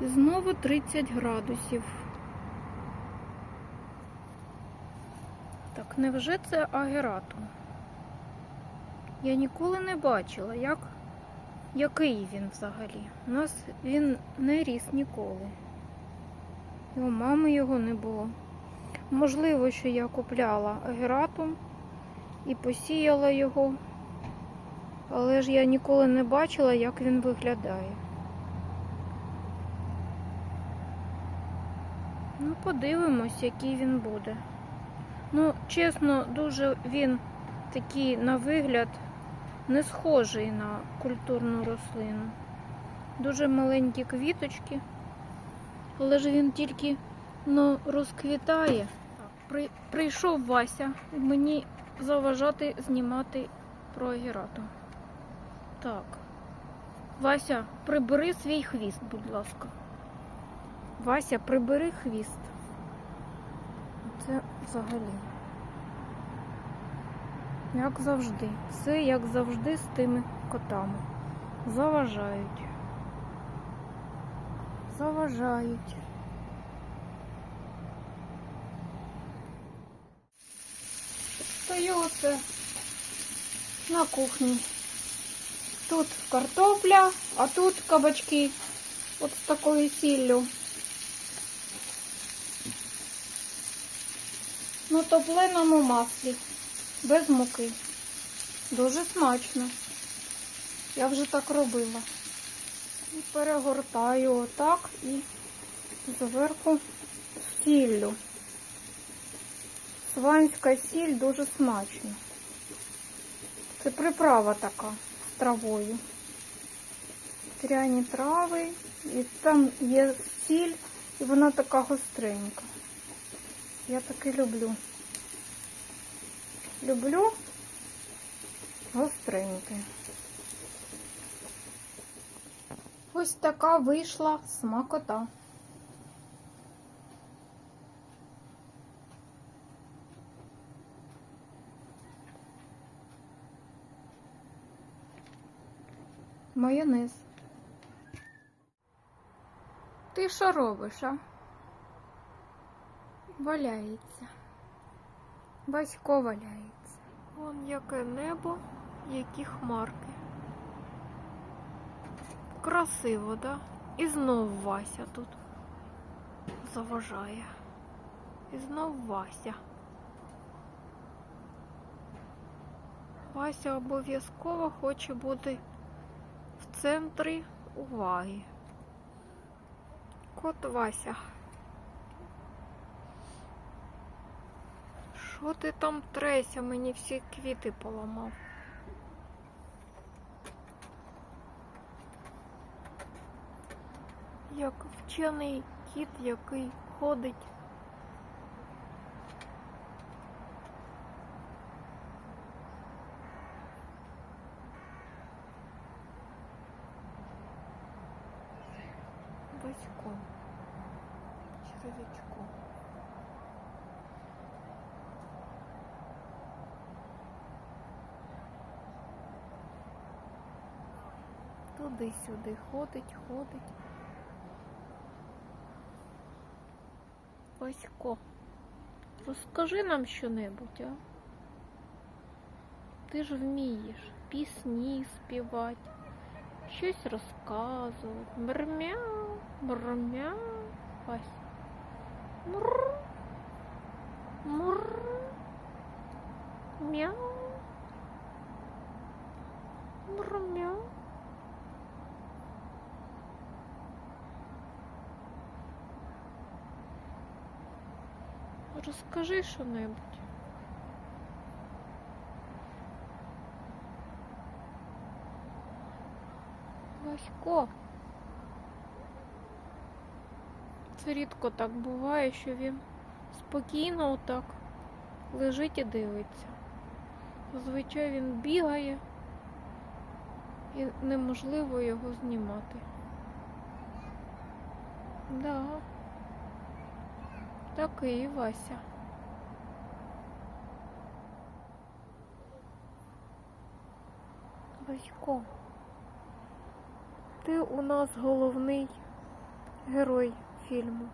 Знову 30 градусів. Так, невже це агератум? Я ніколи не бачила, як, який він взагалі. У нас він не ріс ніколи. І у мами його не було. Можливо, що я купляла агератум і посіяла його, але ж я ніколи не бачила, як він виглядає. Ну, подивимось, який він буде. Ну, чесно, дуже він такий на вигляд не схожий на культурну рослину. Дуже маленькі квіточки, але ж він тільки ну, розквітає. При, прийшов Вася мені заважати знімати про агерату. Так. Вася, прибери свій хвіст, будь ласка. Вася, прибери хвіст. Це взагалі. Як завжди. Все як завжди з тими котами. Заважають. Заважають. Стою оце на кухні. Тут картопля, а тут кабачки. От з такою сіллю. На топленому маслі. Без муки. Дуже смачно. Я вже так робила. І перегортаю отак і зверху сіллю. Сванська сіль дуже смачна. Це приправа така з травою. Тряні трави, і там є сіль, і вона така гостренька. Я таки люблю. Люблю гостреньке. Ось така вийшла смакота. Майонез. Ти що робиш, а? Валяється. Васько валяється. Вон яке небо, які хмарки. Красиво, да? І знов Вася тут заважає. І знов Вася. Вася обов'язково хоче бути в центрі уваги. Кот Вася. Що ти там треся? Мені всі квіти поламав. Як вчений кіт, який ходить. Васько. Червячко. Туди-сюди ходить, ходить. Васько, розкажи нам щонебудь, а? Ти ж вмієш пісні співати, щось розказувати. Мрмяу, мрмяу. Вась. Мур. Мур. Мяу. Мур-мяу. Розкажи що-небудь. Васько. Це рідко так буває, що він спокійно отак лежить і дивиться. Зазвичай він бігає і неможливо його знімати. Да. Такий Вася. Васько, ти у нас головний герой фільму.